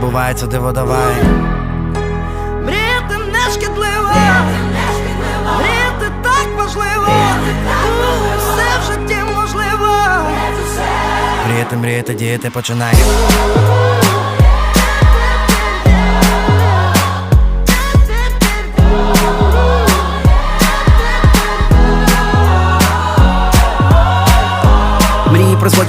Відбувається диво давай. Мріяти не шкідливо, мріяти так важливо, все в житті можливо. Мріяти, мріяти, діяти починай. Мрії призводять